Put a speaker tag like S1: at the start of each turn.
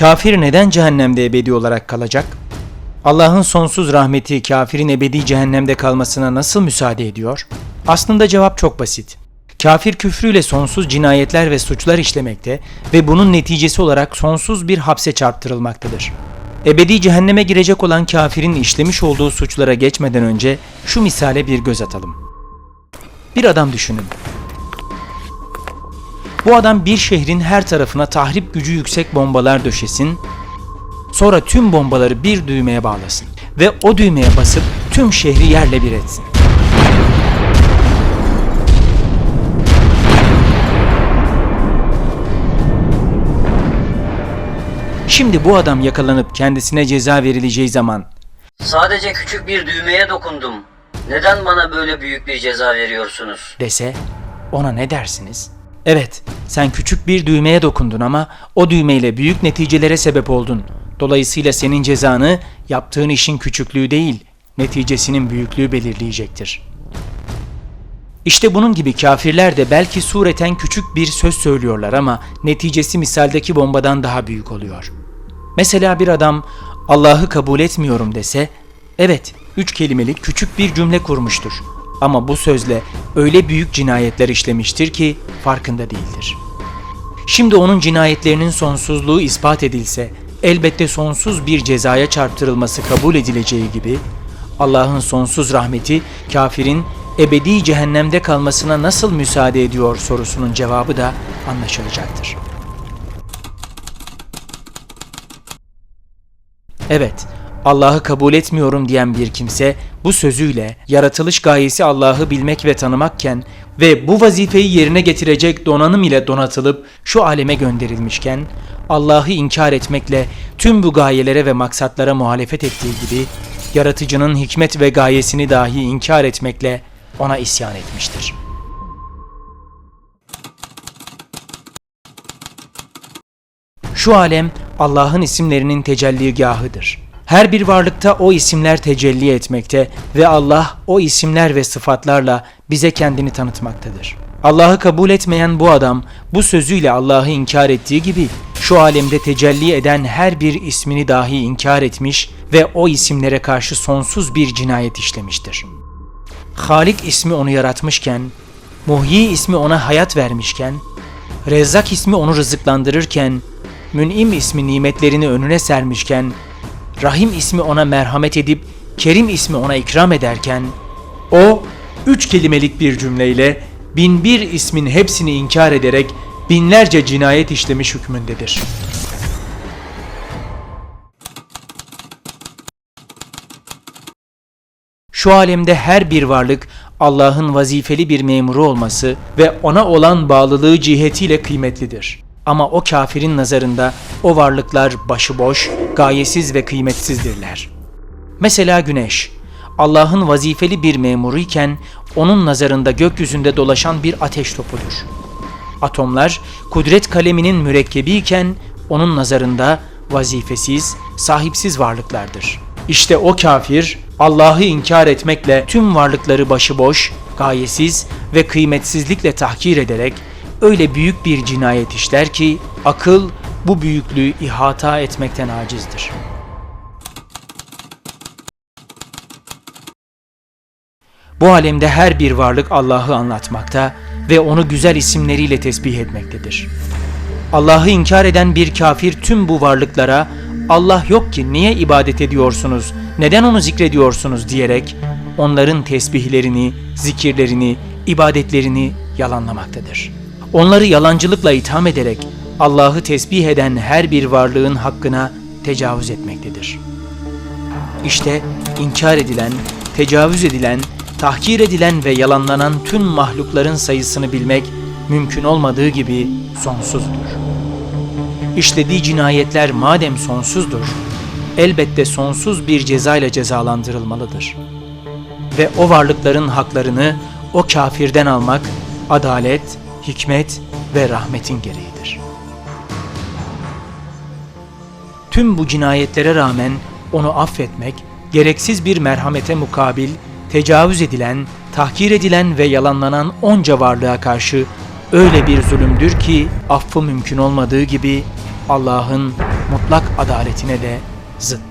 S1: Kafir neden cehennemde ebedi olarak kalacak? Allah'ın sonsuz rahmeti kafirin ebedi cehennemde kalmasına nasıl müsaade ediyor? Aslında cevap çok basit. Kafir küfrüyle sonsuz cinayetler ve suçlar işlemekte ve bunun neticesi olarak sonsuz bir hapse çarptırılmaktadır. Ebedi cehenneme girecek olan kafirin işlemiş olduğu suçlara geçmeden önce şu misale bir göz atalım. Bir adam düşünün. Bu adam bir şehrin her tarafına tahrip gücü yüksek bombalar döşesin, sonra tüm bombaları bir düğmeye bağlasın ve o düğmeye basıp tüm şehri yerle bir etsin. Şimdi bu adam yakalanıp kendisine ceza verileceği zaman
S2: Sadece küçük bir düğmeye dokundum. Neden bana böyle büyük bir ceza veriyorsunuz?
S1: dese ona ne dersiniz? Evet, sen küçük bir düğmeye dokundun ama o düğmeyle büyük neticelere sebep oldun. Dolayısıyla senin cezanı yaptığın işin küçüklüğü değil, neticesinin büyüklüğü belirleyecektir. İşte bunun gibi kafirler de belki sureten küçük bir söz söylüyorlar ama neticesi misaldeki bombadan daha büyük oluyor. Mesela bir adam Allah'ı kabul etmiyorum dese, evet üç kelimelik küçük bir cümle kurmuştur. Ama bu sözle öyle büyük cinayetler işlemiştir ki farkında değildir. Şimdi onun cinayetlerinin sonsuzluğu ispat edilse, elbette sonsuz bir cezaya çarptırılması kabul edileceği gibi, Allah'ın sonsuz rahmeti kafirin ebedi cehennemde kalmasına nasıl müsaade ediyor sorusunun cevabı da anlaşılacaktır. Evet, Allah'ı kabul etmiyorum diyen bir kimse bu sözüyle yaratılış gayesi Allah'ı bilmek ve tanımakken ve bu vazifeyi yerine getirecek donanım ile donatılıp şu aleme gönderilmişken Allah'ı inkar etmekle tüm bu gayelere ve maksatlara muhalefet ettiği gibi yaratıcının hikmet ve gayesini dahi inkar etmekle ona isyan etmiştir. Şu alem Allah'ın isimlerinin tecelligahıdır. Her bir varlıkta o isimler tecelli etmekte ve Allah o isimler ve sıfatlarla bize kendini tanıtmaktadır. Allah'ı kabul etmeyen bu adam bu sözüyle Allah'ı inkar ettiği gibi şu alemde tecelli eden her bir ismini dahi inkar etmiş ve o isimlere karşı sonsuz bir cinayet işlemiştir. Halik ismi onu yaratmışken, Muhyi ismi ona hayat vermişken, Rezzak ismi onu rızıklandırırken, Mün'im ismi nimetlerini önüne sermişken, Rahim ismi ona merhamet edip Kerim ismi ona ikram ederken, o üç kelimelik bir cümleyle bin bir ismin hepsini inkar ederek binlerce cinayet işlemiş hükmündedir. Şu alemde her bir varlık Allah'ın vazifeli bir memuru olması ve ona olan bağlılığı cihetiyle kıymetlidir. Ama o kafirin nazarında o varlıklar başıboş, gayesiz ve kıymetsizdirler. Mesela güneş, Allah'ın vazifeli bir memuru iken onun nazarında gökyüzünde dolaşan bir ateş topudur. Atomlar kudret kaleminin mürekkebi iken onun nazarında vazifesiz, sahipsiz varlıklardır. İşte o kafir Allah'ı inkar etmekle tüm varlıkları başıboş, gayesiz ve kıymetsizlikle tahkir ederek öyle büyük bir cinayet işler ki akıl bu büyüklüğü ihata etmekten acizdir. Bu alemde her bir varlık Allah'ı anlatmakta ve onu güzel isimleriyle tesbih etmektedir. Allah'ı inkar eden bir kafir tüm bu varlıklara Allah yok ki niye ibadet ediyorsunuz, neden onu zikrediyorsunuz diyerek onların tesbihlerini, zikirlerini, ibadetlerini yalanlamaktadır. Onları yalancılıkla itham ederek Allah'ı tesbih eden her bir varlığın hakkına tecavüz etmektedir. İşte inkar edilen, tecavüz edilen, tahkir edilen ve yalanlanan tüm mahlukların sayısını bilmek mümkün olmadığı gibi sonsuzdur. İşlediği cinayetler madem sonsuzdur, elbette sonsuz bir cezayla cezalandırılmalıdır. Ve o varlıkların haklarını o kafirden almak adalet, hikmet ve rahmetin gereğidir. Tüm bu cinayetlere rağmen onu affetmek, gereksiz bir merhamete mukabil, tecavüz edilen, tahkir edilen ve yalanlanan onca varlığa karşı öyle bir zulümdür ki affı mümkün olmadığı gibi Allah'ın mutlak adaletine de zıttır.